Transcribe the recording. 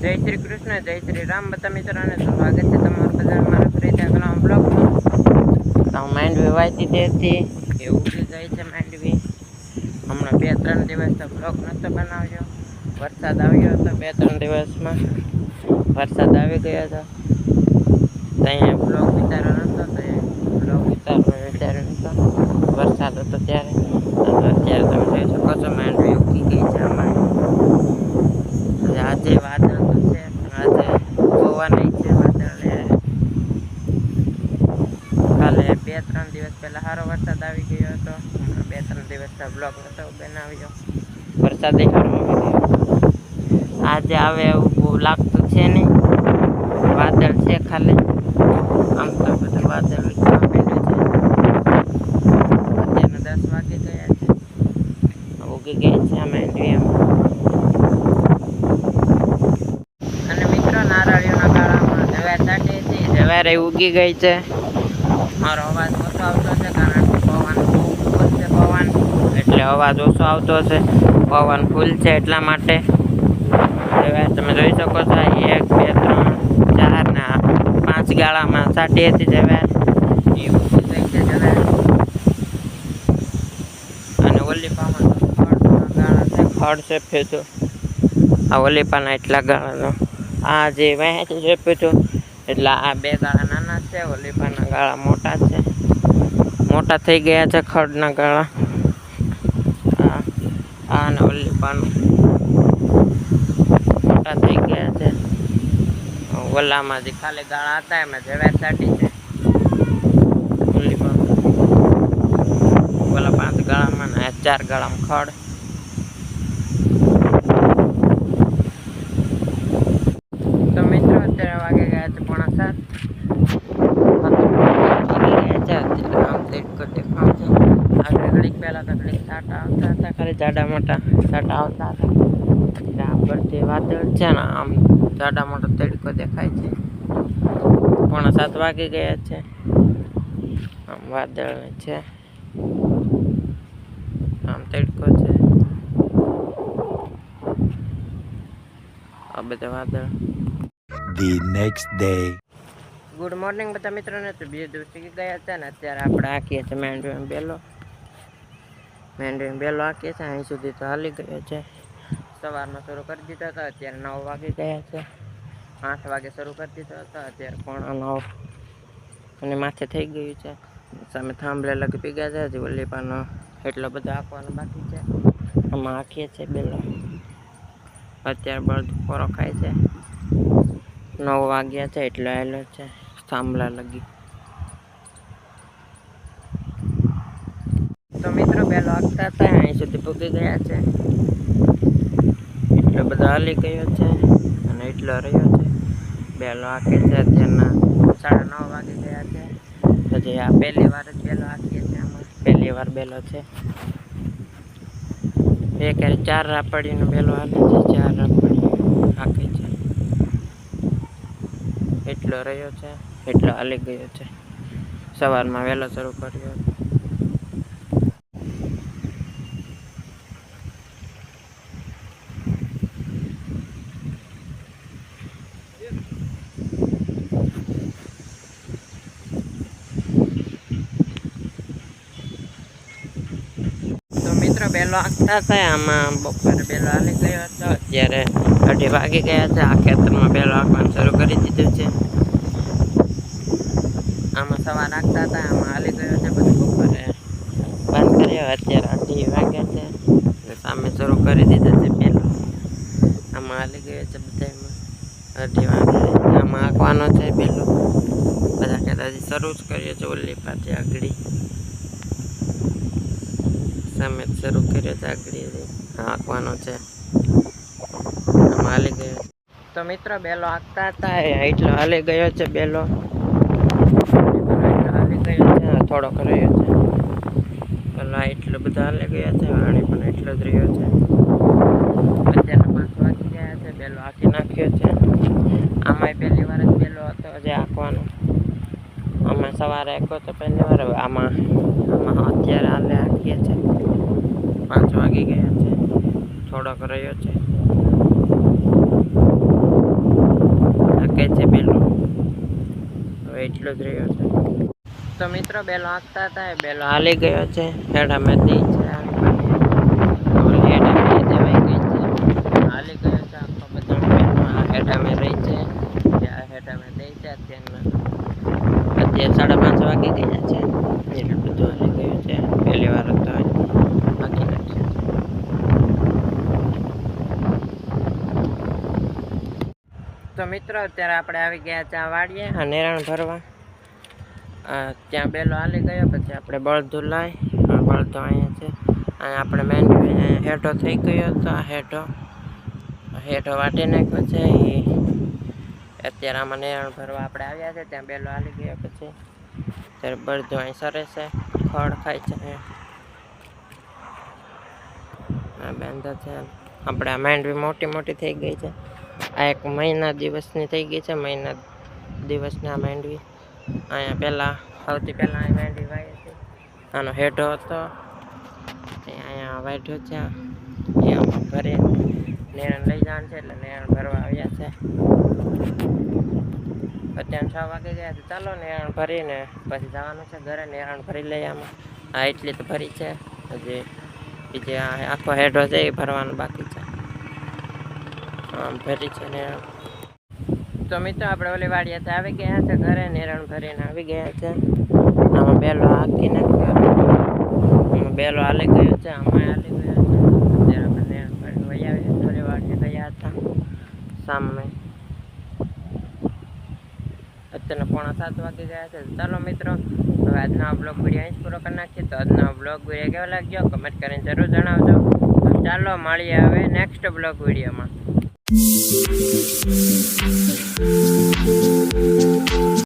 જય શ્રી કૃષ્ણ, જય શ્રી રામ. બધા મિત્રોને સ્વાગત છે તમારું બધા મારા ફરીથી આગળ બ્લોગમાં. તો માંડવી વાંચી દેતી એ ઉગી જાય છે માંડવી હમણાં બે ત્રણ દિવસ તો બ્લોગ નહોતો બનાવ્યો. વરસાદ આવ્યો હતો બે ત્રણ દિવસમાં. વરસાદ આવી ગયો હતો. ત્યાં બ્લોગ વિચારો નહોતો તો બ્લોગ વિચારવાનો વિચાર્યો નહોતો વરસાદ હતો ત્યારે. અત્યારે તમે જોઈ શકો છો માંડવી ઉગી ગઈ છે અમારી એટલે આજે વાદળ તો છે પણ આજે પવન છે વાદળ એ કાલે બે ત્રણ દિવસ પહેલા સારો વરસાદ આવી ગયો હતો હમણાં બે ત્રણ દિવસ બ્લોક નતો બનાવ્યો વરસાદ આજે આવે એવું લાગતું છે નહીં. વાદળ છે ખાલી. આમ તો બધું વાદળ માંડ્યું છે. અત્યારના દસ વાગે ગયા છે. ઉગી ગયા છે અમે એમ અને મિત્રો નારળીઓના ગાળામાં જવાર ચાટી હતી જવાર ઉગી ગઈ છે. મારો અવાજ મોટો આવતો છે કારણ કે ફૂલ પવન. એટલે અવાજ ઓછો આવતો છે પવન ફૂલ છે એટલા માટે. તમે જોઈ શકો છો એક, બે, ત્રણ, ચાર ને પાંચ ગાળામાં ચાટી હતી જવાર અને ઓલીપામાં ગાળા છે, ખડ છે ફેતો આ ઓલીપાના એટલા ગાળાનો આ જે વહેંચ છે ફેતો એટલે આ બે ગાળા નાના છે, ઓલીપાના ગાળા મોટા છે. મોટા થઈ ગયા છે ખડના ગાળા. આ અને અને ઓલીપાનું મોટા થઈ ગયા છે. ઓલામાં જે ખાલી ગાળા હતા, એમાં જવેર સાટી છે. ઓલીપામાં ઓલા પાંચ ગાળામાં ને ચાર ગાળામાં ખડ તો મિત્રો અત્યારે વાગે ગયા છે પોણા સાત વાગી ગયા છે અત્યારે આમ દેડકો દેખાવ છે આગળ ઘડીક પહેલા તો ઘડીક સાટા આવતા હતા ખાલી જાડા મોટા સાટા આવતા હતા. આ પરથી વાદળ છે ને આમ જાડા મોટો તડકો દેખાય છે. પણ સાત વાગી ગયા છે. આમ વાદળ છે. આમ તડકો છે. આ બધા વાદળ. The next day. Good morning બધા મિત્રોને. તો બે દિવસ ગયા હતા ને અત્યારે આપણે આંકીએ છીએ મેન્ડ બેલો. મેન્ડવીન બેલો આંકીએ છે, અહીં સુધી તો હાલી ગયો છે. સવારમાં શરૂ કરી દીધા હતા, અત્યારે નવ વાગી ગયા છે. આઠ વાગે શરૂ કરી દીધા હતા, અત્યારે પોણા નવ. અને માથે થઈ ગયું છે. સામે થાંભલે લગી પી ગયા છે, હજી વલ્લીપાનો એટલો બધો આપવાનો બાકી છે. આમાં આખીએ છીએ બેલો. અત્યારે બળદ પોરો ખાય છે. નવ વાગ્યા છે, એટલે આવેલો છે, થાંભલા લગી તો મિત્રો પહેલો આગતા હતા અહીં સુધી પૂગી ગયા છે. એટલો બધો હાલી ગયો છે અને એટલો રહ્યો છે. બેલો આંકે છે, અત્યારના સાડા નવ વાગી ગયા છે. પછી આ પહેલી વાર જ બેલો આંકીએ છે આમાં પહેલી વાર બેલો છે. એક ક્યારે ચાર રાપડીનો બેલો હાલે છે, ચાર રાપડી આંકે છે. એટલો રહ્યો છે, એટલો હાલી ગયો છે. સવારમાં વહેલો શરૂ કર્યો તો મિત્રો બેલો આખતા હતા આમાં બપોરે બેલો હાલી ગયો હતો. અત્યારે અઢી વાગી ગયા છે, આ ખેતરમાં બેલો આંકવાનું શરૂ કરી દીધું છે. આમાં સવાર આંકતા હતા, આમાં હાલી ગયો છે, પછી બપોરે બંધ કર્યો. અત્યારે અઢી વાગ્યા છે સામે શરૂ કરી દીધું છે બેલો આમાં હાલી ગયો છે બધામાં અઢી વાગે આમાં આંકવાનો છે બેલો બધા કહેતા શરૂ જ કર્યો છે, ઓલી પાછી આગળ. સામે શરૂ કર્યો આગળ આંકવાનો છે. હાલી ગયો તો મિત્રો બેલો હાંકતા હતા એટલો હાલી ગયો છે બેલો. હાલી ગયો છે થોડોક રહ્યો છે. પેલા એટલો બધો હાલી ગયા છે વાણી પણ એટલો જ રહ્યો છે. અત્યારના પાંચ વાગી ગયા છે બેલો હાંકી નાખ્યો છે. આમાંય પહેલી વાર જ બેલો હતો જે આંકવાનો અમે સવારે એક તો પહેલી વાર આમાં આમાં અત્યારે હાલે આંકીએ છે. પાંચ વાગી ગયા છે. થોડોક રહ્યો છે. કે છે બેલો? હવે એટલું જ રહ્યો છે. તો મિત્રો, બેલો હાંકતા હતા એ બેલો હાલી ગયો છે. હેડામાં દી છે ઓલી હેડામાં દેવાઈ ગઈ છે. હાલી ગયો છે આખો બધો રહી છે. ત્યાં હેડામાં દઈ છે, અત્યારના. અત્યારે સાડા પાંચ વાગી ગયા છે એટલું બધું હાલી ગયું છે પહેલી વાર હતો બાકી નથી તો મિત્રો, અત્યારે આપણે આવી ગયા વાડીએ આ નેરાણ ભરવા. ત્યાં બેલો હાલી ગયો, પછી આપણે બળદું લાવી બળદો અહીંયા છે. અહીંયા આપણે મેન હેઠો થઈ ગયો હતો હેઠો. હેઠો વાટી નાખ્યો છે અત્યારે આમાં નેરાણ ભરવા આપણે આવ્યા છે, ત્યાં બેલો હાલી ગયો, પછી ત્યારે બળદો અહીં સરે છે ખડ ખાય છે બાંધો છે. આપણે આ માંડવી મોટી મોટી થઈ ગઈ છે. આ એક મહિના દિવસની થઈ ગઈ છે, મહિના દિવસની આ માંડવી. અહીંયા પહેલાં, સૌથી પહેલાં અહીં માંડવી વાય હતી. આનો હેઠો હતો. અહીંયા વાઢ્યો છે. એ ઘરે નેરણ લઈ જવાનું છે, એટલે નેરણ ભરવા આવ્યા છે. અત્યારે છ વાગે ગયા તો ચાલો નેરણ ભરીને પછી જવાનું છે ઘરે. નેરણ ભરી લઈએ આમાં આ એટલી તો ભરી છે. હજી બીજે આખો હેઠો છે એ ભરવાનું બાકી છે. ભરી છે ને તો મિત્રો, આપણે ઓલી તો આવી ગયા છે ઘરે, નેરણ ભરીને આવી ગયા છે આમાં બેલો હાકી નાખ્યો. બેલો હાલી ગયો છે આમાં હાલી ગયો છે. અત્યારે આપણે નેરણ ભરીને વહી આવી થોડી વાડિયા ગયા હતા, સામે. અત્યારે પોણા સાત વાગી ગયા છે. ચાલો મિત્રો, હવે આજનો બ્લોગ વીડિયો અહીં જ પૂરો કરી નાખીએ. તો આજનો બ્લોગ વીડિયો કેવો લાગ્યો? કમેન્ટ કરીને જરૂર જણાવજો. ચાલો, મળીએ હવે નેક્સ્ટ બ્લોગ વિડીયોમાં Thank you.